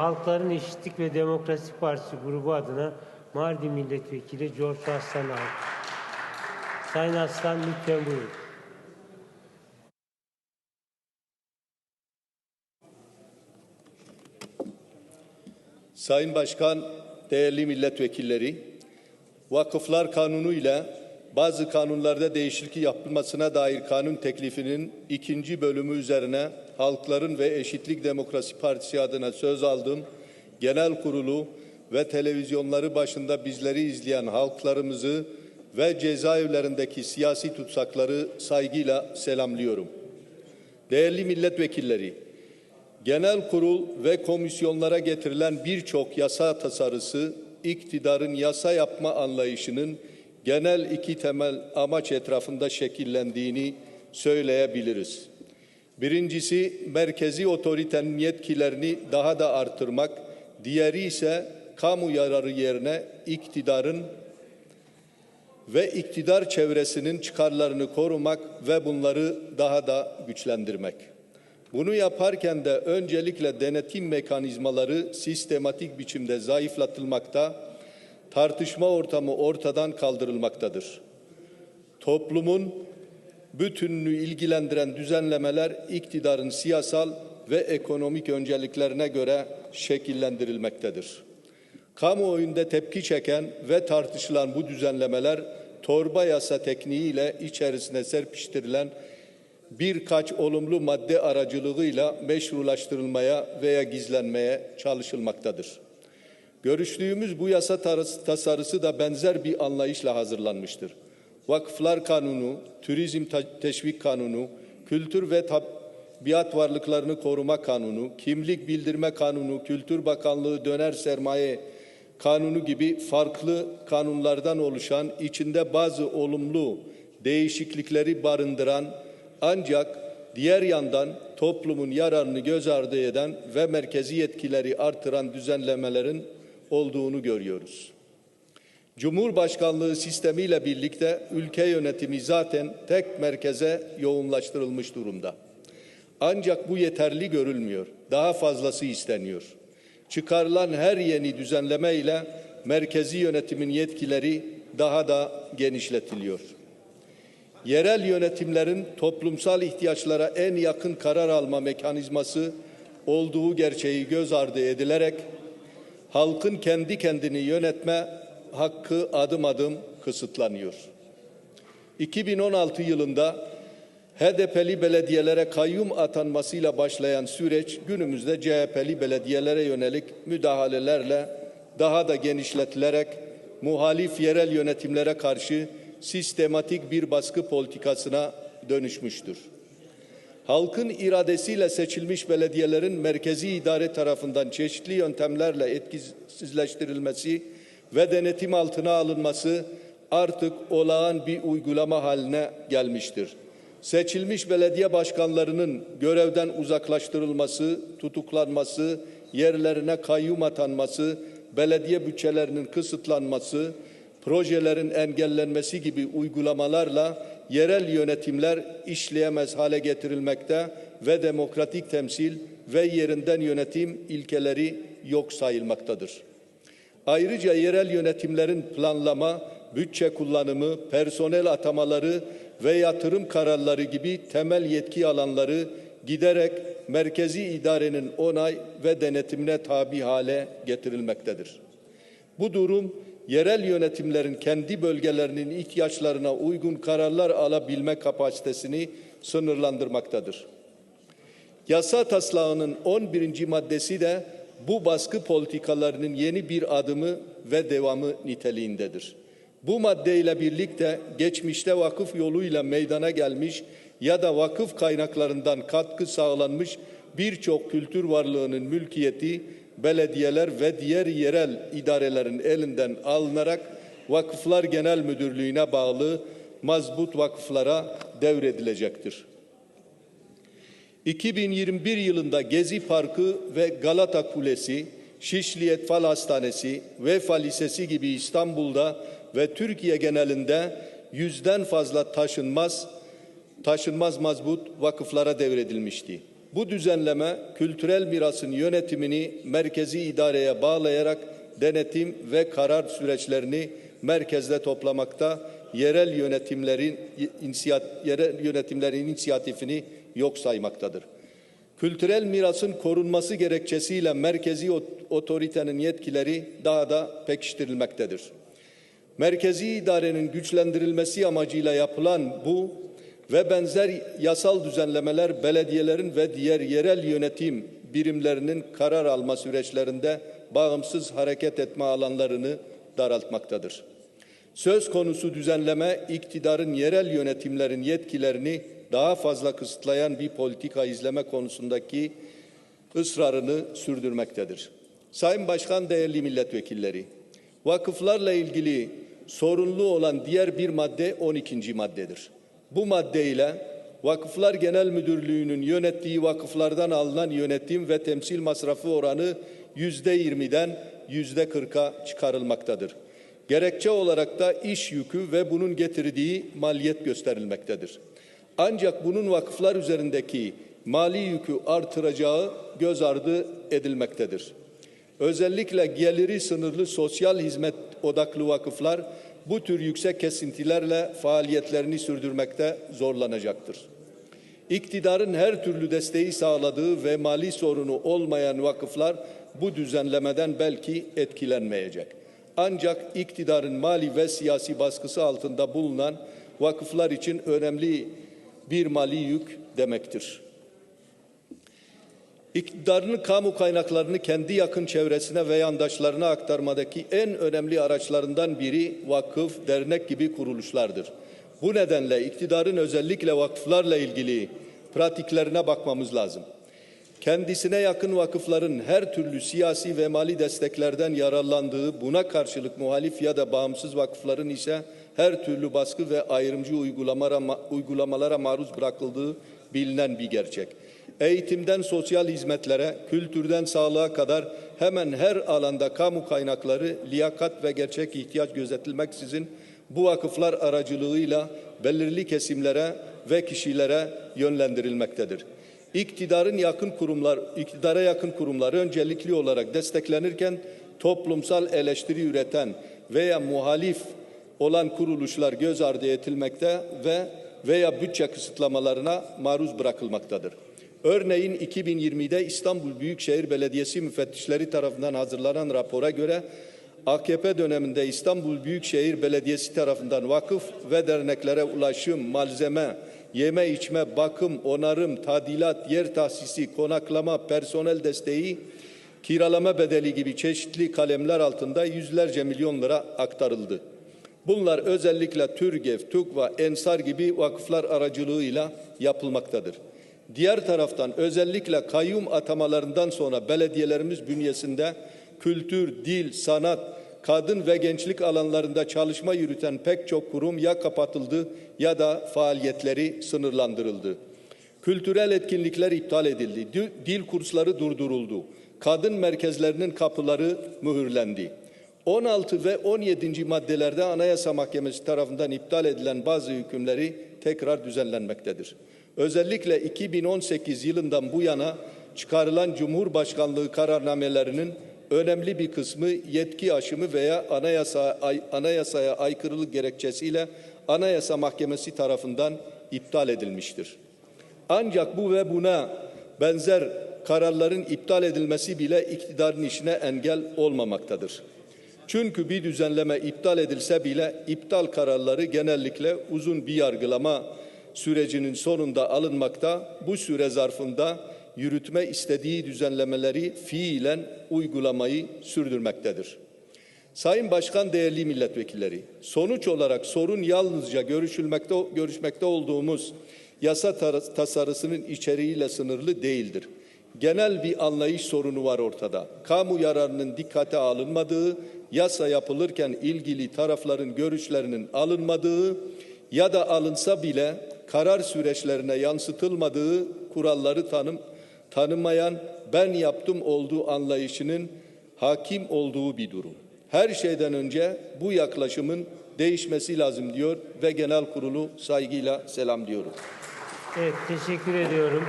Halkların Eşitlik ve Demokrasi Partisi grubu adına Mardin Milletvekili George Aslan Ağır. Sayın Aslan lütfen buyurun. Sayın Başkan, değerli milletvekilleri, Vakıflar Kanunu ile bazı kanunlarda değişiklik yapılmasına dair kanun teklifinin ikinci bölümü üzerine Halkların ve Eşitlik Demokrasi Partisi adına söz aldım. Genel kurulu ve televizyonları başında bizleri izleyen halklarımızı ve cezaevlerindeki siyasi tutsakları saygıyla selamlıyorum. Değerli milletvekilleri, Genel kurul ve komisyonlara getirilen birçok yasa tasarısı iktidarın yasa yapma anlayışının genel iki temel amaç etrafında şekillendiğini söyleyebiliriz. Birincisi merkezi otoritenin yetkilerini daha da artırmak, diğeri ise kamu yararı yerine iktidarın ve iktidar çevresinin çıkarlarını korumak ve bunları daha da güçlendirmek. Bunu yaparken de öncelikle denetim mekanizmaları sistematik biçimde zayıflatılmakta, tartışma ortamı ortadan kaldırılmaktadır. Toplumun bütününü ilgilendiren düzenlemeler iktidarın siyasal ve ekonomik önceliklerine göre şekillendirilmektedir. Kamuoyunda tepki çeken ve tartışılan bu düzenlemeler torba yasa tekniğiyle içerisine serpiştirilen birkaç olumlu madde aracılığıyla meşrulaştırılmaya veya gizlenmeye çalışılmaktadır. Görüştüğümüz bu yasa tasarısı da benzer bir anlayışla hazırlanmıştır. Vakıflar Kanunu, Turizm Teşvik Kanunu, Kültür ve Tabiat Varlıklarını Koruma Kanunu, Kimlik Bildirme Kanunu, Kültür Bakanlığı Döner Sermaye Kanunu gibi farklı kanunlardan oluşan, içinde bazı olumlu değişiklikleri barındıran ancak diğer yandan toplumun yararını göz ardı eden ve merkezi yetkileri artıran düzenlemelerin olduğunu görüyoruz. Cumhurbaşkanlığı sistemiyle birlikte ülke yönetimi zaten tek merkeze yoğunlaştırılmış durumda. Ancak bu yeterli görülmüyor. Daha fazlası isteniyor. Çıkarılan her yeni düzenleme ile merkezi yönetimin yetkileri daha da genişletiliyor yerel yönetimlerin toplumsal ihtiyaçlara en yakın karar alma mekanizması olduğu gerçeği göz ardı edilerek halkın kendi kendini yönetme hakkı adım adım kısıtlanıyor. 2016 yılında HDP'li belediyelere kayyum atanmasıyla başlayan süreç günümüzde CHP'li belediyelere yönelik müdahalelerle daha da genişletilerek muhalif yerel yönetimlere karşı sistematik bir baskı politikasına dönüşmüştür. Halkın iradesiyle seçilmiş belediyelerin merkezi idare tarafından çeşitli yöntemlerle etkisizleştirilmesi ve denetim altına alınması artık olağan bir uygulama haline gelmiştir. Seçilmiş belediye başkanlarının görevden uzaklaştırılması, tutuklanması, yerlerine kayyum atanması, belediye bütçelerinin kısıtlanması, projelerin engellenmesi gibi uygulamalarla yerel yönetimler işleyemez hale getirilmekte ve demokratik temsil ve yerinden yönetim ilkeleri yok sayılmaktadır. Ayrıca yerel yönetimlerin planlama, bütçe kullanımı, personel atamaları ve yatırım kararları gibi temel yetki alanları giderek merkezi idarenin onay ve denetimine tabi hale getirilmektedir. Bu durum yerel yönetimlerin kendi bölgelerinin ihtiyaçlarına uygun kararlar alabilme kapasitesini sınırlandırmaktadır. Yasa taslağının 11. maddesi de bu baskı politikalarının yeni bir adımı ve devamı niteliğindedir. Bu maddeyle birlikte geçmişte vakıf yoluyla meydana gelmiş ya da vakıf kaynaklarından katkı sağlanmış birçok kültür varlığının mülkiyeti belediyeler ve diğer yerel idarelerin elinden alınarak Vakıflar Genel Müdürlüğü'ne bağlı mazbut vakıflara devredilecektir. 2021 yılında Gezi Parkı ve Galata Kulesi, Şişli Etfal Hastanesi, Vefa Lisesi gibi İstanbul'da ve Türkiye genelinde yüzden fazla taşınmaz taşınmaz mazbut vakıflara devredilmişti. Bu düzenleme kültürel mirasın yönetimini merkezi idareye bağlayarak denetim ve karar süreçlerini merkezde toplamakta, yerel yönetimlerin inisiyat, yerel yönetimlerin inisiyatifini yok saymaktadır. Kültürel mirasın korunması gerekçesiyle merkezi ot- otoritenin yetkileri daha da pekiştirilmektedir. Merkezi idarenin güçlendirilmesi amacıyla yapılan bu ve benzer yasal düzenlemeler belediyelerin ve diğer yerel yönetim birimlerinin karar alma süreçlerinde bağımsız hareket etme alanlarını daraltmaktadır. Söz konusu düzenleme iktidarın yerel yönetimlerin yetkilerini daha fazla kısıtlayan bir politika izleme konusundaki ısrarını sürdürmektedir. Sayın Başkan, değerli milletvekilleri, vakıflarla ilgili sorunlu olan diğer bir madde 12. maddedir. Bu maddeyle Vakıflar Genel Müdürlüğü'nün yönettiği vakıflardan alınan yönetim ve temsil masrafı oranı yüzde yirmiden yüzde kırka çıkarılmaktadır. Gerekçe olarak da iş yükü ve bunun getirdiği maliyet gösterilmektedir. Ancak bunun vakıflar üzerindeki mali yükü artıracağı göz ardı edilmektedir. Özellikle geliri sınırlı sosyal hizmet odaklı vakıflar bu tür yüksek kesintilerle faaliyetlerini sürdürmekte zorlanacaktır. İktidarın her türlü desteği sağladığı ve mali sorunu olmayan vakıflar bu düzenlemeden belki etkilenmeyecek. Ancak iktidarın mali ve siyasi baskısı altında bulunan vakıflar için önemli bir mali yük demektir. İktidarının kamu kaynaklarını kendi yakın çevresine ve yandaşlarına aktarmadaki en önemli araçlarından biri vakıf, dernek gibi kuruluşlardır. Bu nedenle iktidarın özellikle vakıflarla ilgili pratiklerine bakmamız lazım. Kendisine yakın vakıfların her türlü siyasi ve mali desteklerden yararlandığı, buna karşılık muhalif ya da bağımsız vakıfların ise her türlü baskı ve ayrımcı uygulamalara, uygulamalara maruz bırakıldığı bilinen bir gerçek. Eğitimden sosyal hizmetlere, kültürden sağlığa kadar hemen her alanda kamu kaynakları liyakat ve gerçek ihtiyaç gözetilmeksizin bu vakıflar aracılığıyla belirli kesimlere ve kişilere yönlendirilmektedir. İktidarın yakın kurumlar, iktidara yakın kurumlar öncelikli olarak desteklenirken toplumsal eleştiri üreten veya muhalif olan kuruluşlar göz ardı edilmekte ve veya bütçe kısıtlamalarına maruz bırakılmaktadır. Örneğin 2020'de İstanbul Büyükşehir Belediyesi müfettişleri tarafından hazırlanan rapora göre AKP döneminde İstanbul Büyükşehir Belediyesi tarafından vakıf ve derneklere ulaşım, malzeme, yeme içme, bakım, onarım, tadilat, yer tahsisi, konaklama, personel desteği, kiralama bedeli gibi çeşitli kalemler altında yüzlerce milyon lira aktarıldı. Bunlar özellikle TÜRGEV, TUKVA, ENSAR gibi vakıflar aracılığıyla yapılmaktadır. Diğer taraftan özellikle kayyum atamalarından sonra belediyelerimiz bünyesinde kültür, dil, sanat, kadın ve gençlik alanlarında çalışma yürüten pek çok kurum ya kapatıldı ya da faaliyetleri sınırlandırıldı. Kültürel etkinlikler iptal edildi. Dil- kursları durduruldu. Kadın merkezlerinin kapıları mühürlendi. 16 ve 17. maddelerde Anayasa Mahkemesi tarafından iptal edilen bazı hükümleri tekrar düzenlenmektedir. Özellikle 2018 yılından bu yana çıkarılan Cumhurbaşkanlığı kararnamelerinin önemli bir kısmı yetki aşımı veya anayasa, ay- anayasaya aykırılık gerekçesiyle Anayasa Mahkemesi tarafından iptal edilmiştir. Ancak bu ve buna benzer kararların iptal edilmesi bile iktidarın işine engel olmamaktadır. Çünkü bir düzenleme iptal edilse bile iptal kararları genellikle uzun bir yargılama sürecinin sonunda alınmakta. Bu süre zarfında yürütme istediği düzenlemeleri fiilen uygulamayı sürdürmektedir. Sayın Başkan, değerli milletvekilleri, sonuç olarak sorun yalnızca görüşülmekte görüşmekte olduğumuz yasa tasarısının içeriğiyle sınırlı değildir. Genel bir anlayış sorunu var ortada. Kamu yararının dikkate alınmadığı, yasa yapılırken ilgili tarafların görüşlerinin alınmadığı ya da alınsa bile karar süreçlerine yansıtılmadığı kuralları tanım tanımayan ben yaptım olduğu anlayışının hakim olduğu bir durum. Her şeyden önce bu yaklaşımın değişmesi lazım diyor ve genel kurulu saygıyla selamlıyorum. Evet, teşekkür ediyorum.